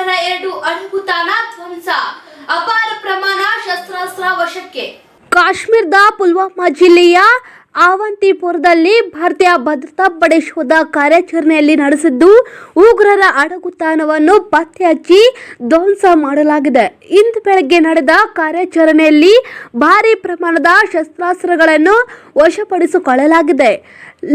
ಶಸ್ತ್ರರ ಎರಡು ಅಣುಗುತಾಣ ಧ್ವಂಸ. ಅಪಾರ ಪ್ರಮಾಣ ಶಸ್ತ್ರಾಸ್ತ್ರ ವಶಕ್ಕೆ ಕಾಶ್ಮೀರದ ಪುಲ್ವಾಮಾ ಜಿಲ್ಲೆಯ ಆವಂತಿಪುರದಲ್ಲಿ ಭಾರತೀಯ ಭದ್ರತಾ ಪಡೆ ಶೋಧ ಕಾರ್ಯಾಚರಣೆಯಲ್ಲಿ ನಡೆಸಿದ್ದು, ಉಗ್ರರ ಅಡಗುತಾಣವನ್ನು ಪತ್ತೆ ಹಚ್ಚಿ ಧ್ವಂಸ ಮಾಡಲಾಗಿದೆ. ಇಂದು ಬೆಳಗ್ಗೆ ನಡೆದ ಕಾರ್ಯಾಚರಣೆಯಲ್ಲಿ ಭಾರಿ ಪ್ರಮಾಣದ ಶಸ್ತ್ರಾಸ್ತ್ರಗಳನ್ನು ವಶಪಡಿಸಿಕೊಳ್ಳಲಾಗಿದೆ.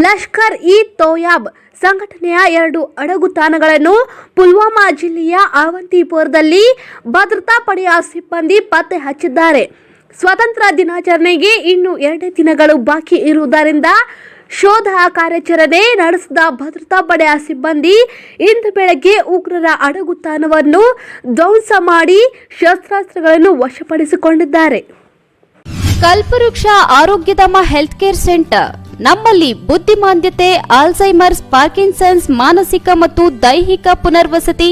ಲಷ್ಕರ್ ಇ ತೋಯಾಬ್ ಸಂಘಟನೆಯ ಎರಡು ಅಡಗುತಾಣಗಳನ್ನು ಪುಲ್ವಾಮಾ ಜಿಲ್ಲೆಯ ಅವಂತಿಪುರದಲ್ಲಿ ಭದ್ರತಾ ಪಡೆಯ ಸಿಬ್ಬಂದಿ ಪತ್ತೆ ಹಚ್ಚಿದ್ದಾರೆ. ಸ್ವಾತಂತ್ರ್ಯ ದಿನಾಚರಣೆಗೆ ಇನ್ನು ಎರಡೇ ದಿನಗಳು ಬಾಕಿ ಇರುವುದರಿಂದ ಶೋಧ ಕಾರ್ಯಾಚರಣೆ ನಡೆಸಿದ ಭದ್ರತಾ ಪಡೆಯ ಸಿಬ್ಬಂದಿ ಇಂದು ಬೆಳಗ್ಗೆ ಉಗ್ರರ ಅಡಗುತಾಣವನ್ನು ಧ್ವಂಸ ಮಾಡಿ ಶಸ್ತ್ರಾಸ್ತ್ರಗಳನ್ನು ವಶಪಡಿಸಿಕೊಂಡಿದ್ದಾರೆ. ಕಲ್ಪವೃಕ್ಷ ಆರೋಗ್ಯಧಾಮ ಹೆಲ್ತ್ ಕೇರ್ ಸೆಂಟರ್. ನಮ್ಮಲ್ಲಿ ಬುದ್ಧಿಮಾಂದ್ಯತೆ ಆಲ್ಝೈಮರ್ಸ್ ಪಾರ್ಕಿನ್ಸನ್ಸ್, ಮಾನಸಿಕ ಮತ್ತು ದೈಹಿಕ ಪುನರ್ವಸತಿ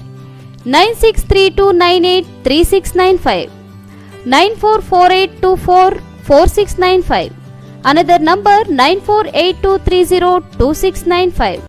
Nine six three two nine eight three six nine five nine four four eight two four four six nine five another number nine four eight two three zero two six nine five